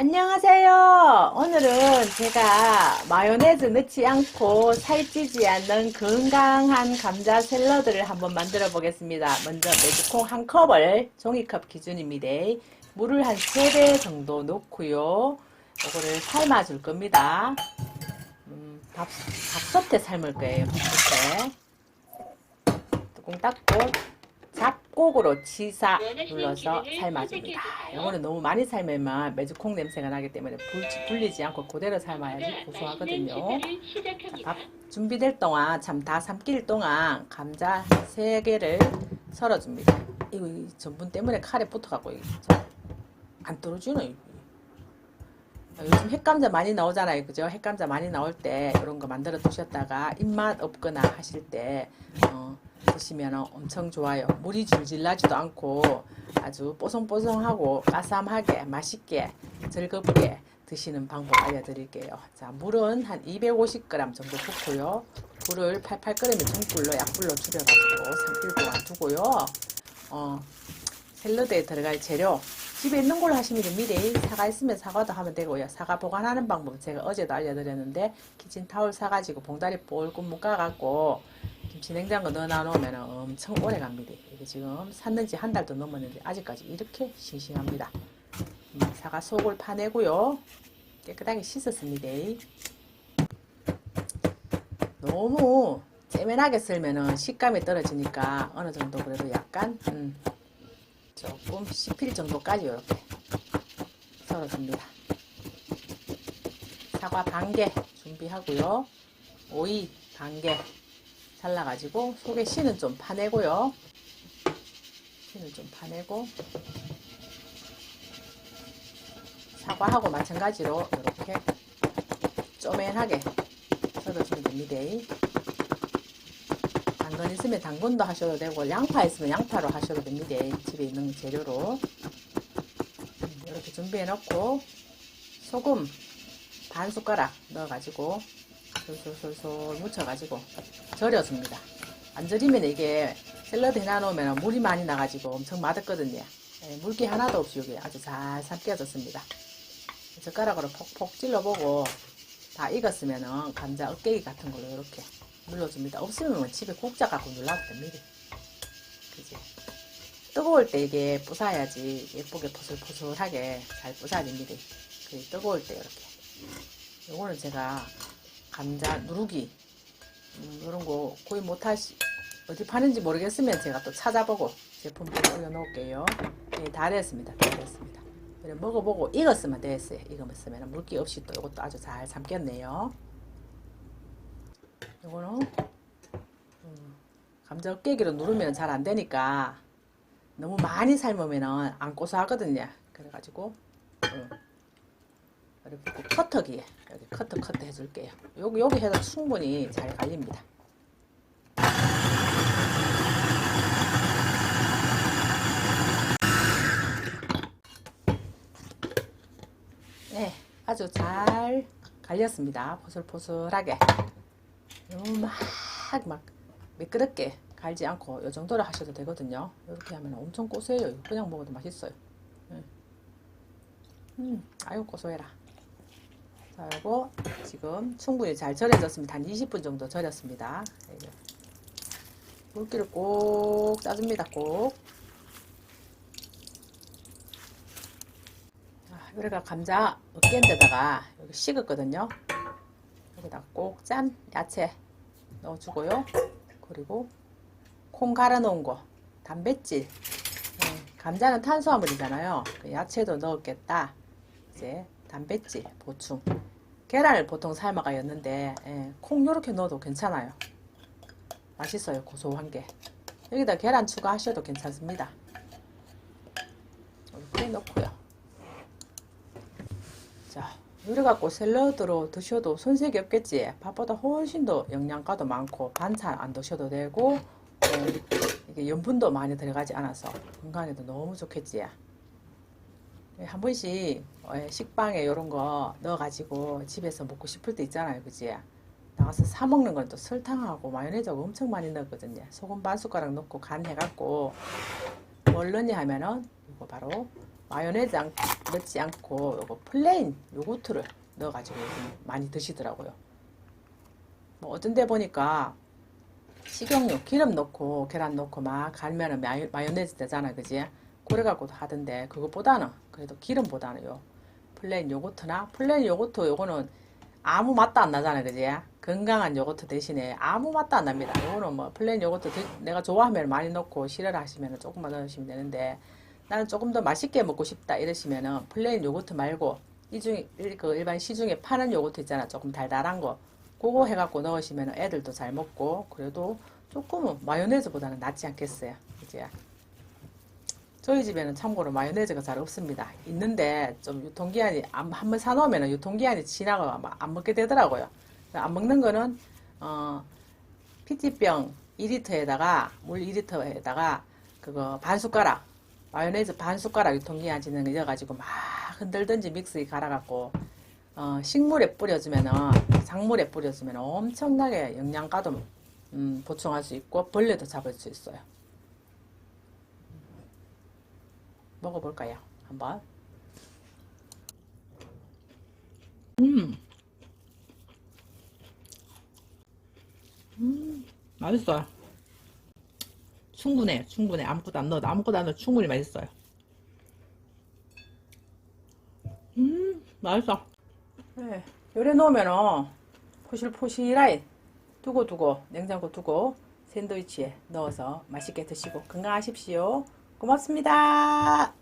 안녕하세요. 오늘은 제가 마요네즈 넣지 않고 살찌지 않는 건강한 감자 샐러드를 한번 만들어 보겠습니다. 먼저 매주콩 한 컵을 종이컵 기준입니다. 물을 한 3배 정도 넣고요. 이거를 삶아 줄 겁니다. 음, 밥, 밥솥에 삶을 거예요. 밥솥에. 뚜껑 닫고 잡곡으로 치사 눌러서 삶아줍니다. 이거는 너무 많이 삶으면 매주콩 냄새가 나기 때문에 불, 불리지 않고 그대로 삶아야지 고소하거든요. 밥 준비될 동안 참 다 삶길 동안 감자 3개를 썰어줍니다. 이거 이 전분 때문에 칼에 붙어갖고 안 떨어지네. 요즘 핵감자 많이 나오잖아요. 그죠? 핵감자 많이 나올 때 이런 거 만들어 두셨다가 입맛 없거나 하실 때 어, 드시면 엄청 좋아요. 물이 줄줄 나지도 않고 아주 뽀송뽀송하고 까삼하게 맛있게 즐겁게 드시는 방법 알려드릴게요. 자, 물은 한 250g 정도 붓고요. 불을 팔팔 끓이면 중불로 약불로 줄여가지고 3일 동안 두고요. 어, 샐러드에 들어갈 재료 집에 있는 걸로 하시면 됩니다. 사과 있으면 사과도 하면 되고요. 사과 보관하는 방법 제가 어제도 알려드렸는데 키친타올 사가지고 봉다리 볼고 묶어갖고 김치 냉장고 넣어놔 놓으면 엄청 오래 갑니다. 이게 지금 샀는지 한 달도 넘었는데 아직까지 이렇게 싱싱합니다. 음, 사과 속을 파내고요. 깨끗하게 씻었습니다. 너무 째면하게 썰면은 식감이 떨어지니까 어느 정도 그래도 약간 음, 조금 씹힐 정도까지 이렇게 썰어줍니다. 사과 반 개 준비하고요. 오이 반 개 잘라가지고 속에 씨는 좀 파내고요. 씨는 좀 파내고 사과하고 마찬가지로 이렇게 쪼맨하게 썰어주면 됩니다. 당근 있으면 당근도 하셔도 되고 양파 있으면 양파로 하셔도 됩니다. 집에 있는 재료로 음, 이렇게 준비해 놓고 소금 반 숟가락 넣어가지고 솔솔솔솔 묻혀가지고 절여줍니다. 안 절이면 이게 샐러드 해놔놓으면 물이 많이 나가지고 엄청 맛없거든요. 예, 물기 하나도 없이 여기 아주 잘 삼켜졌습니다. 젓가락으로 폭폭 찔러보고 다 익었으면은 감자 으깨기 같은 걸로 이렇게 눌러줍니다. 없으면 뭐 집에 국자 갖고 눌러도 됩니다. 그지? 뜨거울 때 이게 부사야지 예쁘게 포슬포슬하게 잘 부사집니다. 그 뜨거울 때 이렇게. 요거는 제가 감자 누르기 음, 이런 거 거의 못하시 어디 파는지 모르겠으면 제가 또 찾아보고 제품도 올려놓을게요. 네, 다 됐습니다. 다 됐습니다. 먹어보고 익었으면 됐어요. 익었으면 물기 없이 또 이것도 아주 잘 삶겠네요. 요거는 음, 감자 깨기로 누르면 잘 안 되니까 너무 많이 삶으면 안 고소하거든요. 그래가지고 음, 이렇게 꼭 커터기에 여기 커터 커터 해줄게요. 여기 여기 해도 충분히 잘 갈립니다. 네, 아주 잘 갈렸습니다. 포슬포슬하게. 너무 막, 막 미끄럽게 갈지 않고 이 정도로 하셔도 되거든요. 이렇게 하면 엄청 고소해요. 그냥 먹어도 맛있어요. 음, 음 아유 고소해라. 자, 이거 지금 충분히 잘 절여졌습니다. 한 20분 정도 절였습니다. 이제 물기를 꼭 짜줍니다. 꼭. 아, 여기가 감자 으깬 데다가 여기 식었거든요. 여기다 꼭 짠 야채 넣어주고요. 그리고 콩 갈아 놓은 거, 단백질. 예, 감자는 탄수화물이잖아요. 그 야채도 넣었겠다. 이제 단백질 보충. 계란을 보통 삶아가였는데 예, 콩 요렇게 넣어도 괜찮아요. 맛있어요. 고소한 게. 여기다 계란 추가하셔도 괜찮습니다. 이렇게 넣고요. 자, 이래 갖고 샐러드로 드셔도 손색이 없겠지. 밥보다 훨씬 더 영양가도 많고 반찬 안 드셔도 되고 어, 이게 염분도 많이 들어가지 않아서 건강에도 너무 좋겠지. 예, 한 번씩 어, 식빵에 이런 거 넣어가지고 집에서 먹고 싶을 때 있잖아요, 그지? 나가서 사 먹는 건 또 설탕하고 마요네즈하고 엄청 많이 넣거든요. 소금 반 숟가락 넣고 간 해갖고 뭘 넣냐 하면은 이거 바로 마요네즈 안- 넣지 않고 요거 플레인 요거트를 넣어가지고 많이 드시더라고요. 뭐 어떤 데 보니까 식용유 기름 넣고 계란 넣고 막 갈면은 마요, 마요네즈 되잖아 그지? 그래갖고도 하던데 그것보다는 그래도 기름보다는 요 플레인 요거트나 플레인 요거트 요거는 아무 맛도 안 나잖아 그지? 건강한 요거트 대신에 아무 맛도 안 납니다. 요거는 뭐 플레인 요거트 드- 내가 좋아하면 많이 넣고 싫어라 하시면 조금만 넣으시면 되는데 나는 조금 더 맛있게 먹고 싶다 이러시면은 플레인 요거트 말고 이 중에 일- 그 일반 시중에 파는 요거트 있잖아. 조금 달달한 거. 그거 해갖고 넣으시면 애들도 잘 먹고 그래도 조금은 마요네즈보다는 낫지 않겠어요? 이제 저희 집에는 참고로 마요네즈가 잘 없습니다. 있는데 좀 유통기한이 한번 사놓으면 유통기한이 지나가 아마 안 먹게 되더라고요. 안 먹는 거는 어 PT병 2리터에다가 물 2리터에다가 그거 반 숟가락 마요네즈 반 숟가락 유통기한 지는 거 넣어가지고 막 흔들든지 믹스에 갈아갖고 어, 식물에 뿌려주면은 작물에 뿌려주면 엄청나게 영양가도 음, 보충할 수 있고 벌레도 잡을 수 있어요. 먹어볼까요? 한번. 음, 음, 맛있어요. 충분해, 충분해. 아무것도 안 넣어도 아무것도 안 넣어도 충분히 맛있어요. 음, 맛있어. 네, 요래 놓으면은 포실포실하게 두고 두고 냉장고 두고 샌드위치에 넣어서 맛있게 드시고 건강하십시오. 고맙습니다.